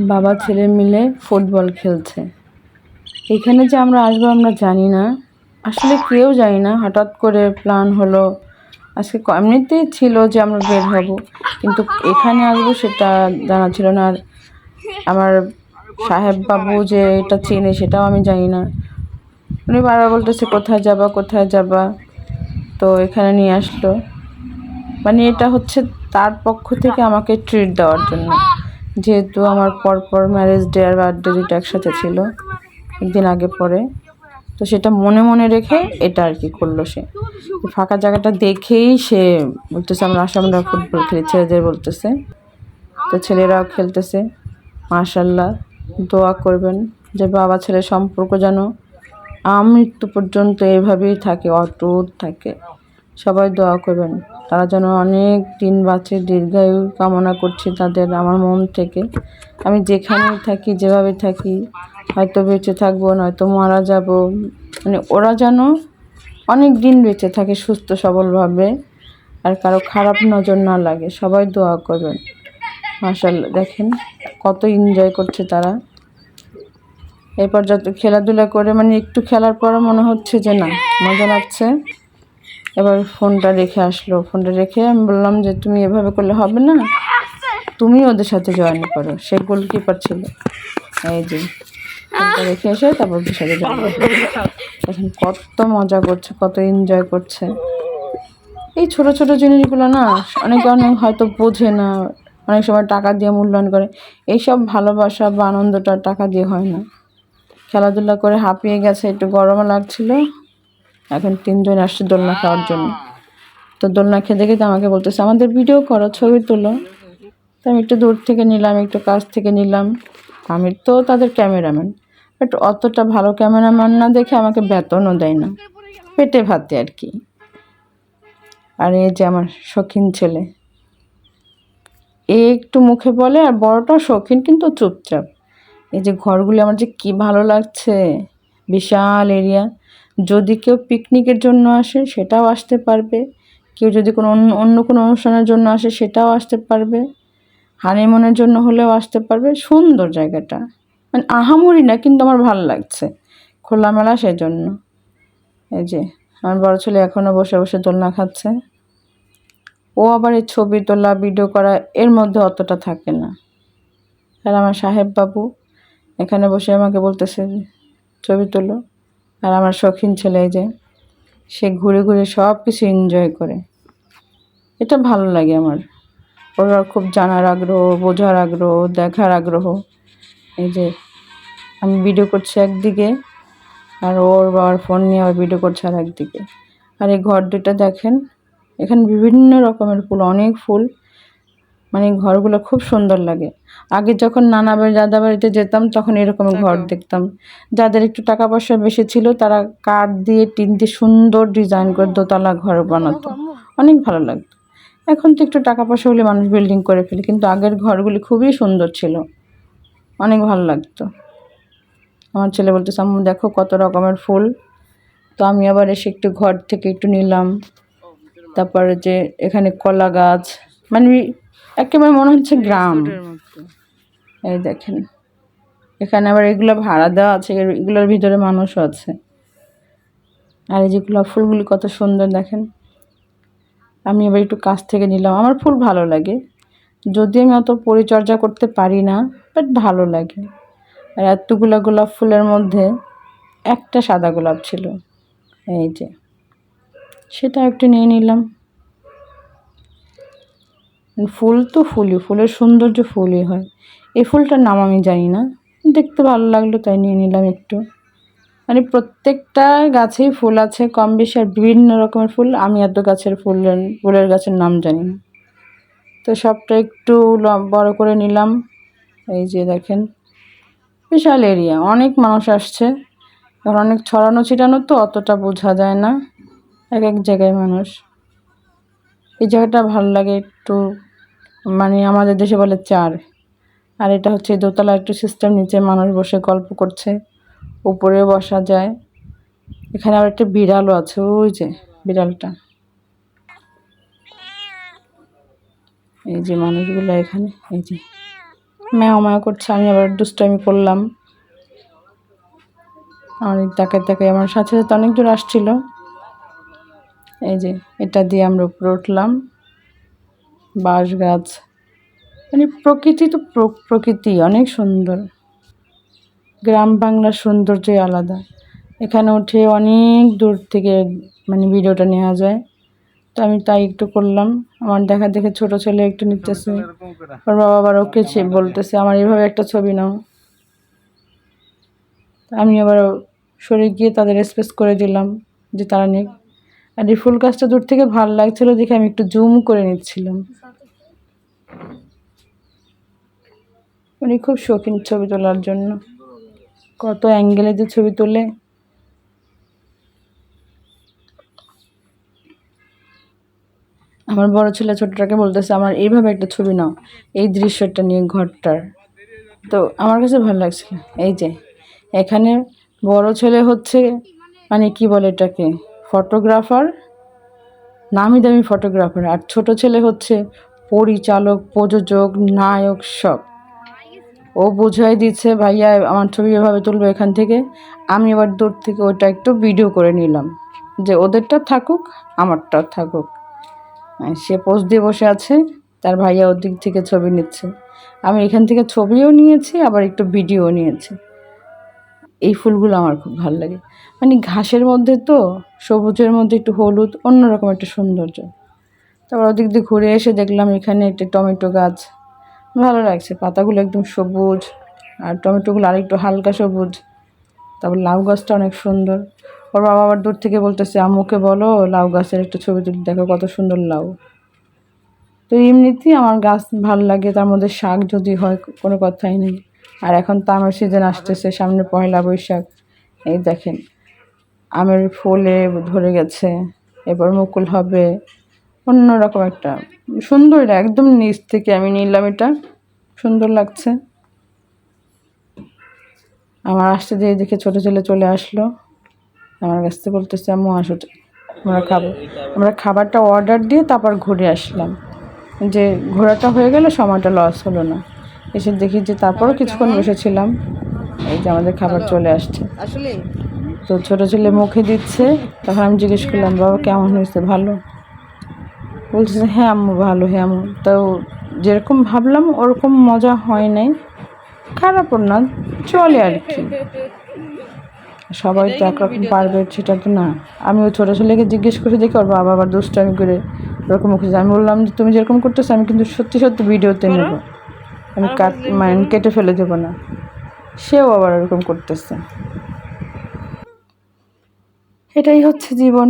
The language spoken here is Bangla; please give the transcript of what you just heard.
বাবা, ছেলে মিলে ফুটবল খেলছে। এখানে যে আমরা আসব আমরা জানি না। আসলে কেউ জানি না। হঠাৎ করে প্ল্যান হলো। আজকে এমনিতেই ছিল যে আমরা বের হব। কিন্তু এখানে আসব সেটা জানা ছিল না। আর আমার সাহেব বাবু যে এটা চেনে সেটাও আমি জানি না। উনি বারবার বলতেছে, কোথায় যাবা কোথায় যাবা? তো এখানে নিয়ে আসলো। মানে এটা হচ্ছে তার পক্ষ থেকে আমাকে ট্রিট দেওয়ার জন্য। যেহেতু আমার পরপর ম্যারেজ ডে আর বার্থডে দুটো একসাথে ছিল, একদিন আগে পরে। তো সেটা মনে মনে রেখে এটা আর কি করল সে। ফাঁকা জায়গাটা দেখেই সে বলতেছে, আমরা আসামরা ফুটবল খেলি। ছেলেদের বলতেছে। তো ছেলেরাও খেলতেছে মাশাল্লাহ দোয়া করবেন যে বাবা ছেলের সম্পর্ক যেন আমৃত্যু পর্যন্ত এভাবেই থাকে, অটুট থাকে। সবাই দোয়া করবেন। তারা যেন অনেক দিন বাঁচে, দীর্ঘায়ু কামনা করছি তাদের আমার মন থেকে। আমি যেখানেই থাকি, যেভাবে থাকি, হয়তো বেঁচে থাকব, নয়তো মারা যাব। মানে ওরা যেন অনেক দিন বেঁচে থাকে সুস্থ, সবলভাবে। আর কারও খারাপ নজর না লাগে, সবাই দোয়া করবেন। মাশাল্লাহ দেখেন কত এনজয় করছে তারা। এরপর যত খেলাধুলা করে মানে একটু খেলার পর মনে হচ্ছে যে না, মজা লাগছে। এবার ফোনটা রেখে আসলো। ফোনটা রেখে আমি বললাম যে, তুমি এভাবে করলে হবে না। তুমি ওদের সাথে জয়েন করো। সে গোলকিপার ছিল। এই যে রেখে এসে তারপর ওদের সাথে এখন কত মজা করছে, কত এনজয় করছে। এই ছোট ছোট জিনিসগুলো না, অনেক অনেক হয়তো বোঝে না। অনেক সময় টাকা দিয়ে মূল্যায়ন করে। এইসব ভালোবাসা বা আনন্দটা টাকা দিয়ে হয় না। খেলাধুলা করে হাঁপিয়ে গেছে, একটু গরমও লাগছিল। এখন তিনজন আসছে দোলনা খাওয়ার জন্য। তো দোলনা খেতে খেতে আমাকে বলতেছে, আমাদের ভিডিও করো, ছবি তোলো। তো আমি একটু দূর থেকে নিলাম, একটু কাছ থেকে নিলাম। আমি তো তাদের ক্যামেরাম্যান, বাট অতটা ভালো ক্যামেরাম্যান না দেখে আমাকে বেতনও দেয় না। পেটে ভাতে আর কি। আর এই যে আমার শৌখিন ছেলে, এ একটু মুখে বলে, আর বড়টা শৌখিন কিন্তু চুপচাপ। এই যে ঘরগুলি আমার যে কি ভালো লাগছে, বিশাল এরিয়া যদি কেউ পিকনিকের জন্য আসে, সেটাও আসতে পারবে। কেউ যদি কোনো অন্য অন্য কোনো অনুষ্ঠানের জন্য আসে, সেটাও আসতে পারবে। হানিমুনের জন্য হলেও আসতে পারবে। সুন্দর জায়গাটা। মানে আহামরি না, কিন্তু আমার ভালো লাগছে। খোলামেলা সেজন্য। এই যে, আমার বড় ছেলে এখনও বসে বসে দোলনা খাচ্ছে। ও আবার এই ছবি তোলা, ভিডিও করা, এর মধ্যে অতটা থাকে না। আর আমার সাহেব বাবু এখানে বসে আমাকে বলতেছে ছবি তোলো। আর আমার শৌখিন ছেলে যে, সে ঘুরে ঘুরে সব কিছু এনজয় করে। এটা ভালো লাগে আমার। ওরা খুব জানার আগ্রহ, বোঝার আগ্রহ, দেখার আগ্রহ। এই যে, আমি ভিডিও করছি একদিকে, আর ওর বাবার ফোন নিয়ে আবার ভিডিও করছে আর একদিকে আর এই ঘর দুটো দেখেন, এখানে বিভিন্ন রকমের ফুল, অনেক ফুল। মানে ঘরগুলো খুব সুন্দর লাগে। আগে যখন নানা বাড়ি দাদা বাড়িতে যেতাম তখন এরকম ঘর দেখতাম। যাদের একটু টাকা পয়সা বেশি ছিল তারা কাঠ দিয়ে টিন দিয়ে সুন্দর ডিজাইন করে দোতলা ঘর বানাতো। অনেক ভালো লাগতো। এখন তো একটু টাকা পয়সা হলে মানুষ বিল্ডিং করে ফেলে কিন্তু আগের ঘরগুলি খুবই সুন্দর ছিল। অনেক ভালো লাগতো। আমার ছেলে বলতে আম্মু দেখো কত রকমের ফুল। তো আমি আবার এসে একটু ঘর থেকে একটু নিলাম। তারপরে যে এখানে কলা গাছ মানে একেবারে মনে হচ্ছে গ্রাম। এই দেখেন। এখানে আবার এগুলো ভাড়া দেওয়া আছে এগুলোর ভিতরে মানুষও আছে। আর এই যে গোলাপ ফুলগুলি কত সুন্দর দেখেন। আমি এবার একটু কাছ থেকে নিলাম। আমার ফুল ভালো লাগে। যদি আমি অত পরিচর্যা করতে পারি না বাট ভালো লাগে। আর এতগুলো গোলাপ ফুলের মধ্যে একটা সাদা গোলাপ ছিল। এই যে। সেটা একটু নিয়ে নিলাম। ফুল তো ফুলই, ফুলের সৌন্দর্য ফুলই হয়। এই ফুলটার নাম আমি জানি না। দেখতে ভালো লাগল, তাই নিয়ে নিলাম একটু। মানে প্রত্যেকটা গাছেই ফুল আছে, কম বেশি আর বিভিন্ন রকমের ফুল। আমি এত গাছের ফুলের ফুলের গাছের নাম জানি না। তো সবটা একটু বড় করে নিলাম। এই যে দেখেন, বিশাল এরিয়া। অনেক মানুষ আসছে। আর অনেক ছড়ানো ছিটানো তো অতটা বোঝা যায় না। এক এক জায়গায় মানুষ। এই জায়গাটা ভালো লাগে একটু। মানে আমাদের দেশে বলে চার। আর এটা হচ্ছে দোতলা একটু সিস্টেম নিচে মানুষ বসে গল্প করছে, উপরেও বসা যায়। এখানে আবার একটা বিড়ালও আছে, ওই যে বিড়ালটা। এই যে মানুষগুলো এখানে, এই যে। ম্যাও ম্যাও করছে, আমি আবার দুষ্টামি করলাম। অনেক তাকে তাকে আমার সাথে সাথে অনেক দূর আসছিল। এই যে এটা দিয়ে আমরা উপরে উঠলাম। বাঁশ গাছ মানে প্রকৃতি তো প্র- প্রকৃতি, অনেক সুন্দর। গ্রাম বাংলার সৌন্দর্যই আলাদা। এখানে উঠে অনেক দূর থেকে মানে ভিডিওটা নেওয়া যায়। তো আমি তাই একটু করলাম। আমার দেখা দেখে ছোট ছেলে একটু নিতেছে। ওর বাবা আবার ওকে বলতেছে, আমার এভাবে একটা ছবি নাও। আমি আবার সরে গিয়ে তাদের স্পেস করে দিলাম যে তারা নিক। আর এই ফুল গাছটা দূর থেকে ভালো লাগছিল দেখে আমি একটু জুম করে নিচ্ছিলাম। উনি খুব শৌখিন ছবি তোলার জন্য। কত অ্যাঙ্গেলে যে ছবি তোলে। আমার বড় ছেলে ছোটটাকে বলতেছে, আমার এইভাবে একটা ছবি নাও, এই দৃশ্যটা নিয়ে ঘরটার। তো আমার কাছে ভালো লাগছিল। এই যে, এখানে বড় ছেলে হচ্ছে মানে কি বলে এটাকে ফটোগ্রাফার নামি দামি ফটোগ্রাফার আর ছোট ছেলে হচ্ছে পরিচালক, প্রযোজক, নায়ক সব। ও বোঝাই দিচ্ছে, ভাইয়া, আমার ছবি এভাবে তুলবে এখান থেকে? আমি এবার দূর থেকে ওটা একটু ভিডিও করে নিলাম যে, ওদেরটা থাকুক, আমারটা থাকুক। আর সে পোজ দিয়ে বসে আছে, তার ভাইয়া ওর দিক থেকে ছবি নিচ্ছে। আমি এখান থেকে ছবিও নিয়েছি, আবার একটু ভিডিও নিয়েছি। এই ফুলগুলো আমার খুব ভালো লাগে। মানে ঘাসের মধ্যে তো, সবুজের মধ্যে একটু হলুদ, অন্যরকম একটা সৌন্দর্য। তারপর ওদিক দিয়ে ঘুরে এসে দেখলাম এখানে একটি টমেটো গাছ। ভালো লাগছে, পাতাগুলো একদম সবুজ আর টমেটোগুলো আরেকটু হালকা সবুজ। তারপর লাউ গাছটা অনেক সুন্দর। ওর বাবা আবার দূর থেকে বলতেছে, আম্মুকে বলো, লাউ গাছের একটা ছবি তুলে দেখো কত সুন্দর লাউ। তো এমনিতেই আমার গাছ ভালো লাগে, তার মধ্যে শাক যদি হয়, কোনো কথাই নেই। আর এখন তো আমের সিজন আসতেছে, সামনে পয়লা বৈশাখ। এই দেখেন, আমের ফুলে ধরে গেছে, এবার মুকুল হবে। অন্যরকম একটা সুন্দর এটা একদম নিচ থেকে আমি নিলাম এটা। সুন্দর লাগছে। আমার আসতে দিয়ে দেখে ছোটো ছেলে চলে আসলো। আমার কাছ থেকে বলতেছে আম্মু আসো আমরা খাব। আমরা খাবারটা অর্ডার দিয়ে তারপর ঘুরে আসলাম। যে ঘোরাটা হয়ে গেলে সময়টা লস হলো না। এসে দেখি যে তারপরও কিছুক্ষণ বসেছিলাম। এই যে আমাদের খাবার চলে আসছে। আসলে? তো ছোটো ছেলে মুখে দিচ্ছে। তখন আমি জিজ্ঞেস করলাম বাবা কেমন হয়েছে? ভালো? বলছে যে, হ্যাঁ আম্মু ভালো হ্যাঁ আম্মু। তো যেরকম ভাবলাম ওরকম মজা হয় নাই। খারাপও না চলে আর কি। সবাই তো একরকম পারবে সেটা তো না। আমি ওই ছোটো ছেলেকে জিজ্ঞেস করে দেখি ওর বাবা আবার দুষ্টামি করে ওরকম মুখে আমি বললাম যে তুমি যেরকম করতেছো আমি কিন্তু সত্যি সত্যি ভিডিওতে নেব। আমি কাট মানে কেটে ফেলে দেবো না। সেও আবার ওরকম করতেছে। এটাই হচ্ছে জীবন।